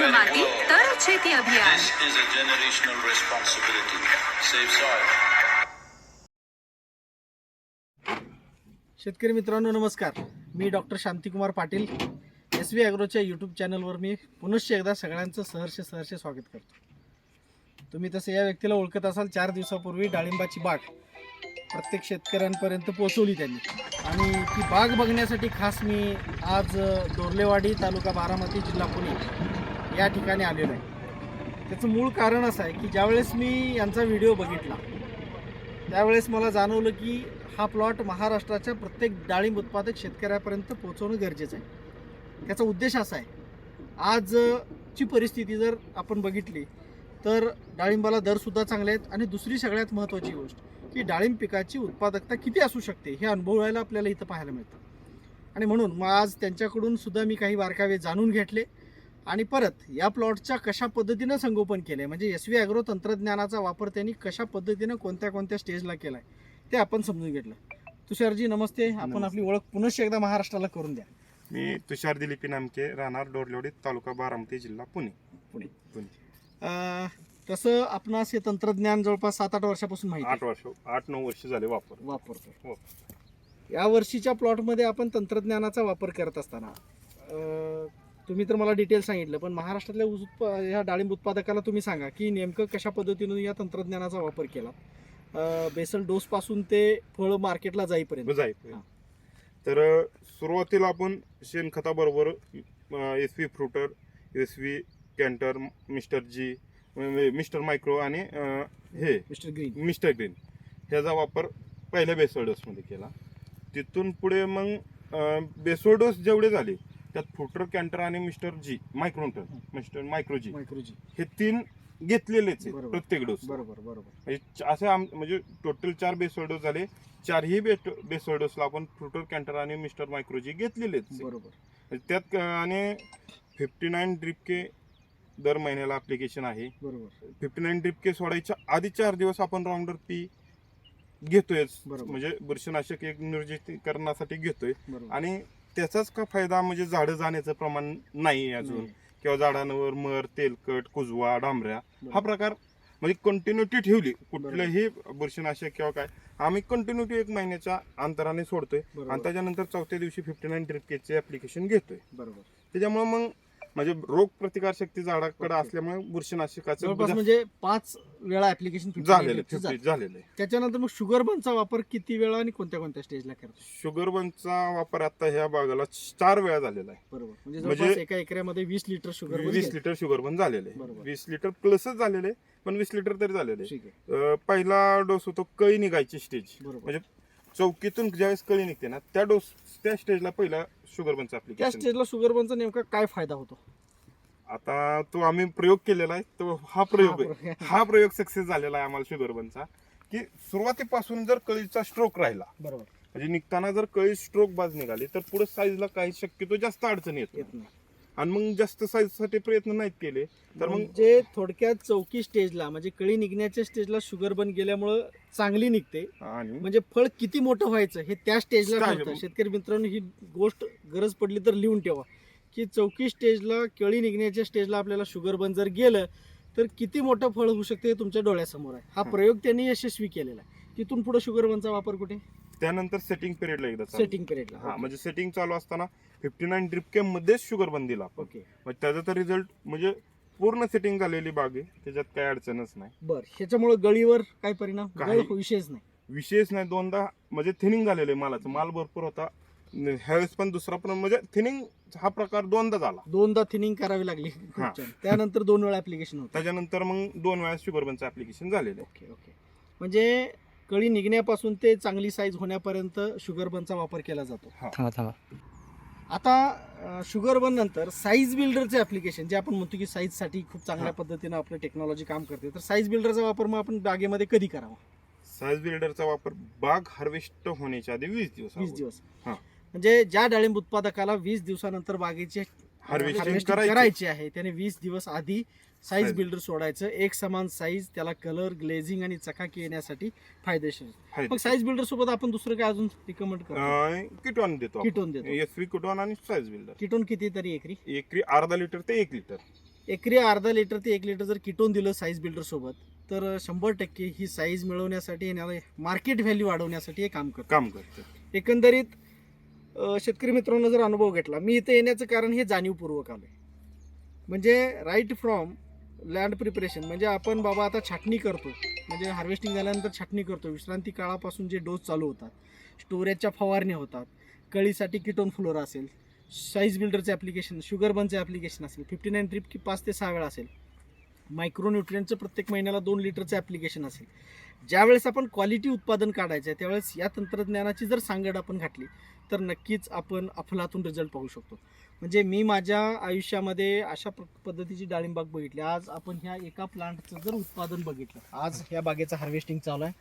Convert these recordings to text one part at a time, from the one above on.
शुद्ध माती तरच शेती अभियान. This is a generational responsibility. Save soil. शेतकरी मित्रांनो नमस्कार. मी doctor Shantikumar Patil. S V ॲग्रोच्या YouTube चॅनलवर मी पुनश्च एकदा सगळ्यांचं सहर्ष सहर्ष स्वागत करतो. तुम्ही तसं या व्यक्तीला ओळखत असाल चार दिवसापूर्वी डाळिंबाची बाग प्रत्येक शेतकऱ्यांपर्यंत पोहोचवली त्यांनी. आणि ती बाग बघण्यासाठी खास मी आज अ, दोर्लेवाडी तालुका बारामती जिल्हा पुणे या ठिकाणी आलेलो आहे. त्याचं मूळ कारण असं आहे की ज्यावेळेस मी यांचा व्हिडिओ बघितला त्यावेळेस मला जाणवलं की हा प्लॉट महाराष्ट्राच्या प्रत्येक डाळिंब उत्पादक शेतकऱ्यापर्यंत पोहोचवणं गरजेचं आहे. त्याचा उद्देश असा आहे आजची परिस्थिती जर आपण बघितली तर डाळिंबाला दरसुद्धा चांगले आहेत आणि दुसरी सगळ्यात महत्त्वाची गोष्ट की डाळिंब पिकाची उत्पादकता किती असू शकते हे अनुभवायला आपल्याला इथं पाहायला मिळतं. आणि म्हणून मग आज त्यांच्याकडून सुद्धा मी काही बारकावे जाणून घेतले. आणि परत या प्लॉटच्या कशा पद्धतीनं संगोपन केलं आहे म्हणजे एस व्ही ॲग्रो तंत्रज्ञानाचा वापर त्यांनी कशा पद्धतीनं कोणत्या कोणत्या स्टेजला केला आहे ते आपण समजून घेतलं तुषारजी नमस्ते आपण. आपली ओळख पुनश्च एकदा महाराष्ट्राला करून द्या मी तुषार दिलीपी नामके राहणार डोरलेवडी तालुका बारामती जिल्हा पुणे पुणे पुणे. तसं आपणास हे तंत्रज्ञान जवळपास सात आठ वर्षापासून माहिती आठ वर्ष आठ नऊ वर्ष झाले वापर. वापरतो हो. या वर्षीच्या प्लॉटमध्ये आपण तंत्रज्ञानाचा वापर करत असताना अं, तुम्ही तर मला डिटेल सांगितलं पण महाराष्ट्रातल्या ऊस उत्प ह्या डाळिंब उत्पादकाला तुम्ही सांगा की नेमकं कशा पद्धतीनं या तंत्रज्ञानाचा वापर केला? अं, बेसल डोस पासून ते फळ मार्केटला जाईपर्यंत. हा. तर अ, सुरुवातीला आपण शेणखताबरोबर S V fruiter S V canter mister G mister micro आणि अ, हे मिस्टर ग्रीन. मिस्टर ग्रीन ह्याचा वापर पहिल्या बेसोळ डोसमध्ये केला. तिथून पुढे मग बेसोळ डोस जेवढे झाले त्यात फ्रुटर कॅन्टर आणि मिस्टर जी मायक्रोन्टर मिस्टर मायक्रोजी. मायक्रोजी. हे तीन घेतलेलेच आहेत बरोबर. प्रत्येक डोस बरोबर बरोबर. म्हणजे च- असे आम- म्हणजे टोटल चार बेसोल डोस झाले. चारही बेसोल डोसला आपण फ्रुटर कॅन्टर आणि मिस्टर मायक्रोजी घेतलेलेच आहे. बरोबर. म्हणजे त्यात क- आणि फिफ्टी नाईन ड्रिप के दर महिन्याला अप्लिकेशन आहे. बरोबर. फिफ्टी नाईन ड्रिप के सोडायच्या आधी चार दिवस आपण राऊंडर पी बरोबर. म्हणजे बुरशीनाशक एक निर्जतीकरणासाठी घेतोय. बरोबर. आणि त्याचाच का फायदा म्हणजे झाडं जाण्याचं प्रमाण नाही अजून. किंवा झाडांवर मर तेलकट कुजवा डांबऱ्या हा. प्रकार म्हणजे कंटिन्युटी ठेवली कुठल्याही बुरशीनाशक किंवा काय आम्ही कंटिन्युटी एक महिन्याच्या अंतराने सोडतोय. आणि त्याच्यानंतर चौथ्या दिवशी फिफ्टी नाईन ड्रिप केचे ऍप्लिकेशन घेतोय बरोबर त्याच्यामुळे मग म्हणजे रोग प्रतिकार शक्ती झाडाकडे. असल्यामुळे बुरशीनाशकाचं जवळपास म्हणजे पाच वेळा ऍप्लिकेशन झालेलं फिफ्टी झालेलं आहे. त्याच्यानंतर मग शुगर बनचा वापर किती वेळा आणि कोणत्या कोणत्या स्टेजला करतो शुगर बनचा वापर आता ह्या बागाला चार वेळा झालेला आहे. बरोबर. म्हणजे म्हणजे जवळपास एका एकरामध्ये वीस लिटर शुगर वीस लिटर शुगर बन झालेले बरोबर. वीस लिटर प्लसच झालेले आहे, पण वीस लिटर तरी झालेले आहे. ठीक आहे. अं, पहिला डोस होतो कळी निघायची स्टेज बरोबर. म्हणजे चौकीतून ज्यावेळेस कळी निघते ना त्या डोस त्या स्टेजला पहिला शुगर बनचा त्या ऍप्लिकेशन स्टेजला शुगर बनचा नेमका काय फायदा होतो? आता तो आम्ही प्रयोग केलेला आहे तो हा प्रयोग हा आहे हा प्रयोग सक्सेस झालेला आहे आम्हाला शुगर बनचा की सुरुवातीपासून जर कळीचा स्ट्रोक राहिला बरोबर. म्हणजे निघताना जर कळी स्ट्रोक बाज निघाली तर पुढे साईजला काही शक्यतो जास्त अडचण येत येत नाही. नाही. आणि मग जास्त साईजसाठी प्रयत्न नाहीत केले. तर मग म्हणजे थोडक्यात चौकी स्टेजला म्हणजे कळी निघण्याच्या स्टेजला शुगर बन गेल्यामुळं चांगली निघते. आणि? म्हणजे फळ किती मोठं व्हायचं हे त्या स्टेजला Stage. शेतकरी मित्रांनो ही गोष्ट गरज पडली तर लिहून ठेवा. की चौकी स्टेजला केळी निघण्याच्या स्टेजला आपल्याला शुगर बन जर गेलं तर किती मोठं फळ होऊ शकते हे तुमच्या डोळ्यासमोर आहे. हा हा. प्रयोग त्यांनी यशस्वी केलेला आहे. तिथून पुढे शुगर बनचा वापर कुठे? त्यानंतर सेटिंग पिरियडला एकदा चालू. सेटिंग पिरियडला हा म्हणजे सेटिंग चालू असताना फिफ्टी नाईन ड्रिप के मध्येच शुगर बन दिला आपण. ओके मग त्याचा तर रिझल्ट म्हणजे पूर्ण सेटिंग झालेली बाग आहे त्याच्यात काही अडचणच नाही. बर ह्याच्यामुळे गळीवर काय परिणाम? काही- गळ विषयच नाही. विशेष नाही दोनदा म्हणजे थिनिंग झालेलं आहे मालाचं. माल भरपूर होता. ह्यावेळेस पण दुसरा पण म्हणजे थिनिंग हा प्रकार दोनदा झाला. दोनदा थिनिंग करावी लागली. त्यानंतर दोन वेळा ऍप्लिकेशन होतं. त्याच्यानंतर मग दोन वेळा शुगर बनचं ऍप्लिकेशन झालेलं आहे. ओके ओके म्हणजे कळी निघण्यापासून ते चांगली साईज होण्यापर्यंत शुगर बनचा वापर केला जातो थांबा थांबा आता शुगर बन नंतर साईज बिल्डरचे ऍप्लिकेशन जे आपण म्हणतो की साईजसाठी खूप चांगल्या पद्धतीनं आपलं टेक्नॉलॉजी काम करते तर साईज बिल्डरचा वापर मग आपण बागेमध्ये कधी करावा साईज बिल्डरचा वापर बाग हार्वेस्ट होण्याच्या आधी वीस दिवस वीस. दिवस हा. म्हणजे ज्या डाळिंब उत्पादकाला वीस दिवसानंतर बागेचे करायची. करायची आहे त्याने वीस दिवस आधी साईज. बिल्डर सोडायचं. एक समान साईज त्याला कलर ग्लेझिंग आणि चकाकी येण्यासाठी फायदेशीर. मग साईज बिल्डर सोबत आपण दुसरं काय अजून रिकमेंड करतो? किटॉन देतो किटोन देतो. एस व्ही किटॉन आणि साईज बिल्डर. किटोन किती तरी एकरी? एकरी अर्धा लिटर ते एक लिटर. एकरी अर्धा लिटर ते एक लिटर जर किटोन दिलं साईज बिल्डर सोबत तर शंभर टक्के ही साईज मिळवण्यासाठी आणि मार्केट व्हॅल्यू वाढवण्यासाठी हे काम करतं. काम करतं. एकंदरीत शेतकरी मित्रांनो जर अनुभव घेतला मी इथे येण्याचं कारण हे जाणीवपूर्वक आलं म्हणजे राईट फ्रॉम लँड प्रिपरेशन म्हणजे आपण बाबा आता छाटणी करतो. म्हणजे हार्वेस्टिंग झाल्यानंतर छाटणी करतो. विश्रांती काळापासून जे डोस चालू होतात. स्टोरेजच्या फवारण्या होतात. कळीसाठी किटोन फ्लोरा असेल. साईज बिल्डरचं ॲप्लिकेशन शुगर बनचे ॲप्लिकेशन असेल. फिफ्टी नाईन ट्रिप की पाच ते सहा वेळा असेल. मायक्रोन्युट्रियनचं प्रत्येक महिन्याला दोन लिटरचं ॲप्लिकेशन असेल. ज्यावेळेस आपण क्वालिटी उत्पादन काढायचं आहे त्यावेळेस या तंत्रज्ञानाची जर सांगड आपण घातली तर नक्कीच आपण अफलातून रिझल्ट पाहू शकतो. म्हणजे मी माझ्या आयुष्यामध्ये अशा पद्धतीची डाळिंबाग बघितली. आज आपण ह्या एका प्लांटचं जर उत्पादन बघितलं आज ह्या बागेचं हार्वेस्टिंग चालू आहे.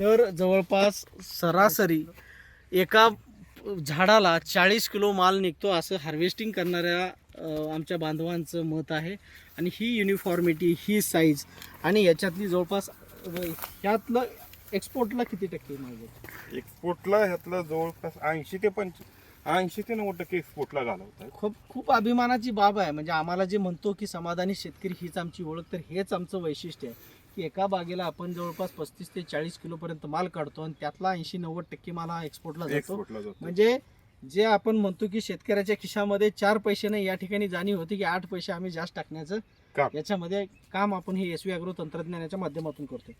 तर जवळपास सरासरी एका झाडाला चाळीस किलो माल निघतो असं हार्वेस्टिंग करणाऱ्या आमच्या बांधवांचं मत आहे. आणि ही युनिफॉर्मिटी ही साईज आणि याच्यातली जवळपास ह्यातलं एक्सपोर्टला किती टक्के माल एक्सपोर्टला ह्यातलं जवळपास ऐंशी ते पंच ऐंशी ते नव्वद टक्के एक्सपोर्टला घालवतात खूप खूप अभिमानाची बाब आहे. म्हणजे आम्हाला जे म्हणतो की समाधानी शेतकरी हीच आमची ओळख तर हेच आमचं वैशिष्ट्य आहे. की एका बागेला आपण जवळपास पस्तीस ते चाळीस किलोपर्यंत माल काढतो आणि त्यातला ऐंशी नव्वद टक्के माल हा एक्सपोर्टला जातो. म्हणजे जे आपण म्हणतो की शेतकऱ्याच्या खिशामध्ये चार पैसे नाही या ठिकाणी जाणीव होती की आठ पैसे आम्ही जास्त टाकण्याचं. काम. याच्यामध्ये काम आपण हे एस अॅग्रो तंत्रज्ञानाच्या माध्यमातून करतो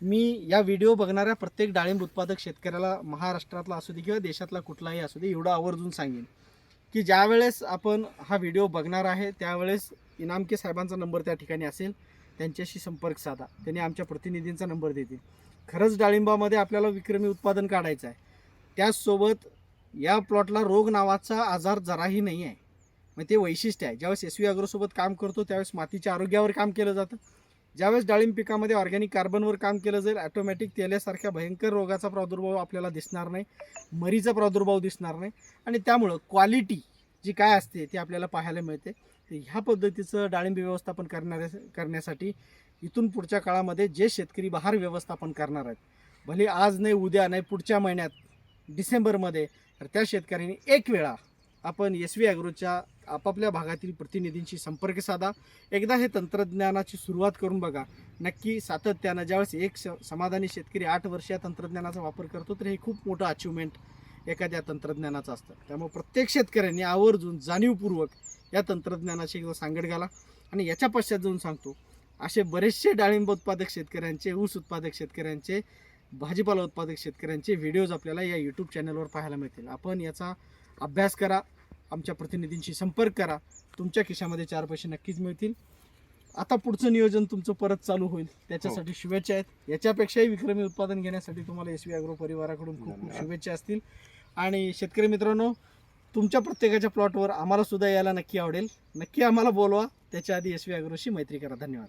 मी या व्हिडिओ बघणाऱ्या प्रत्येक डाळिंब उत्पादक शेतकऱ्याला महाराष्ट्रातला असू दे किंवा देशातला कुठलाही असू दे एवढं आवर्जून सांगेन. की ज्यावेळेस आपण हा व्हिडिओ बघणार आहे त्यावेळेस इनामके साहेबांचा नंबर त्या ठिकाणी असेल त्यांच्याशी संपर्क साधा. त्यांनी आमच्या प्रतिनिधींचा नंबर देतील. खरंच डाळिंबामध्ये आपल्याला विक्रमी उत्पादन काढायचं आहे. त्याचसोबत या प्लॉटला रोग नावाचा आजार जराही नाही आहे मग ते वैशिष्ट्य आहे. ज्यावेळेस एस व्ही अग्रोसोबत काम करतो त्यावेळेस मातीच्या आरोग्यावर काम केलं जातं. ज्यावेळेस डाळिंब पिकामध्ये ऑर्गॅनिक कार्बनवर काम केलं जाईल ॲटोमॅटिक तेल्यासारख्या भयंकर रोगाचा प्रादुर्भाव आपल्याला दिसणार नाही. मरीचा प्रादुर्भाव दिसणार नाही. आणि त्यामुळं क्वालिटी जी काय असते ती आपल्याला पाहायला मिळते. ह्या पद्धतीचं डाळिंब व्यवस्थापन करणाऱ्या करण्यासाठी इथून पुढच्या काळामध्ये जे शेतकरी बहार व्यवस्थापन करणार आहेत भले आज नाही उद्या नाही पुढच्या महिन्यात डिसेंबरमध्ये. तर त्या शेतकऱ्यांनी एक वेळा आपण एस व्ही ॲग्रोच्या आपापल्या भागातील प्रतिनिधींशी संपर्क साधा. एकदा हे तंत्रज्ञानाची सुरुवात करून बघा. नक्की सातत्यानं ज्यावेळेस एक स समाधानी शेतकरी आठ वर्ष या तंत्रज्ञानाचा वापर करतो तर हे खूप मोठं अचिव्हमेंट एखाद्या तंत्रज्ञानाचं असतं. त्यामुळे प्रत्येक शेतकऱ्यांनी आवर्जून जाणीवपूर्वक या तंत्रज्ञानाची एकदा सांगड घाला. आणि याच्या पश्चात जाऊन सांगतो असे बरेचसे डाळिंब उत्पादक शेतकऱ्यांचे ऊस उत्पादक शेतकऱ्यांचे भाजीपाला उत्पादक शेतकऱ्यांचे व्हिडिओज आपल्याला या यूट्यूब चॅनलवर पाहायला मिळतील. आपण याचा अभ्यास करा आमच्या प्रतिनिधींशी संपर्क करा. तुमच्या खिशामध्ये चार पैसे नक्कीच मिळतील. आता पुढचं नियोजन तुमचं परत चालू होईल. त्याच्यासाठी शुभेच्छा आहेत. याच्यापेक्षाही विक्रमी उत्पादन घेण्यासाठी तुम्हाला एस व्ही अॅग्रो परिवाराकडून खूप खूप. शुभेच्छा असतील. आणि शेतकरी मित्रांनो तुमच्या प्रत्येकाच्या प्लॉटवर आम्हाला सुद्धा यायला नक्की आवडेल. नक्की आम्हाला बोलवा. त्याच्या आधी एस व्ही अॅग्रोशी मैत्री करा. धन्यवाद.